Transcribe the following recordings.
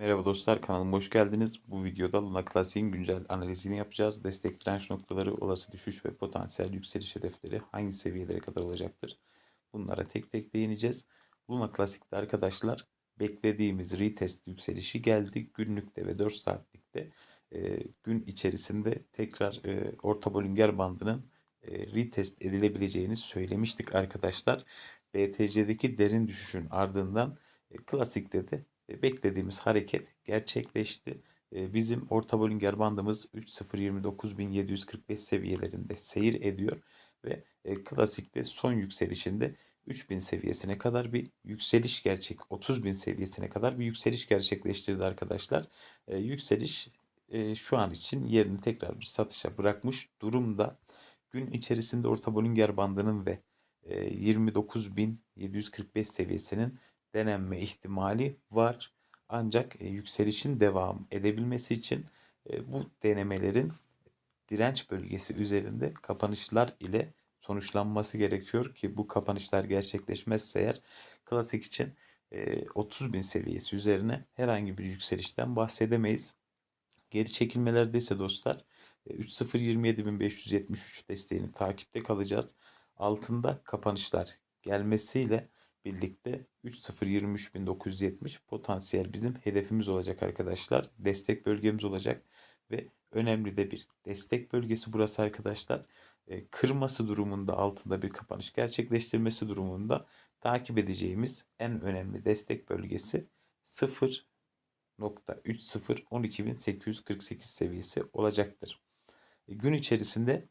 Merhaba dostlar kanalıma hoş geldiniz. Bu videoda Luna Classic'in güncel analizini yapacağız. Destek direnç noktaları, olası düşüş ve potansiyel yükseliş hedefleri hangi seviyelere kadar olacaktır? Bunlara tek tek değineceğiz. Luna Classic'te arkadaşlar beklediğimiz retest yükselişi geldi. Günlükte ve 4 saatlikte e, gün içerisinde tekrar e, orta Bollinger bandının e, retest edilebileceğini söylemiştik arkadaşlar. BTC'deki derin düşüşün ardından e, klasikte de beklediğimiz hareket gerçekleşti. Bizim orta Bollinger bandımız 3.029.745 seviyelerinde seyir ediyor ve klasikte son yükselişinde 3000 seviyesine kadar bir yükseliş gerçek 30.000 seviyesine kadar bir yükseliş gerçekleştirdi arkadaşlar. Yükseliş şu an için yerini tekrar bir satışa bırakmış durumda. Gün içerisinde orta Bollinger bandının ve e, 29.745 seviyesinin denenme ihtimali var. Ancak e, yükselişin devam edebilmesi için e, bu denemelerin direnç bölgesi üzerinde kapanışlar ile sonuçlanması gerekiyor ki bu kapanışlar gerçekleşmezse eğer klasik için e, 30 bin seviyesi üzerine herhangi bir yükselişten bahsedemeyiz. Geri çekilmelerde ise dostlar e, 3.027.573 desteğini takipte kalacağız. Altında kapanışlar gelmesiyle birlikte 3.023.970 potansiyel bizim hedefimiz olacak arkadaşlar. Destek bölgemiz olacak ve önemli de bir destek bölgesi burası arkadaşlar. E, kırması durumunda altında bir kapanış gerçekleştirmesi durumunda takip edeceğimiz en önemli destek bölgesi 0.30 seviyesi olacaktır. E, gün içerisinde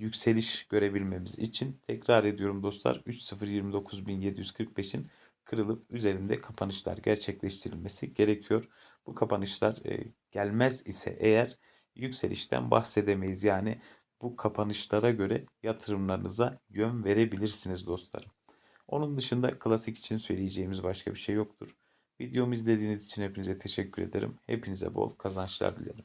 yükseliş görebilmemiz için tekrar ediyorum dostlar 3.029.745'in kırılıp üzerinde kapanışlar gerçekleştirilmesi gerekiyor. Bu kapanışlar e, gelmez ise eğer yükselişten bahsedemeyiz. Yani bu kapanışlara göre yatırımlarınıza yön verebilirsiniz dostlarım. Onun dışında klasik için söyleyeceğimiz başka bir şey yoktur. Videomu izlediğiniz için hepinize teşekkür ederim. Hepinize bol kazançlar dilerim.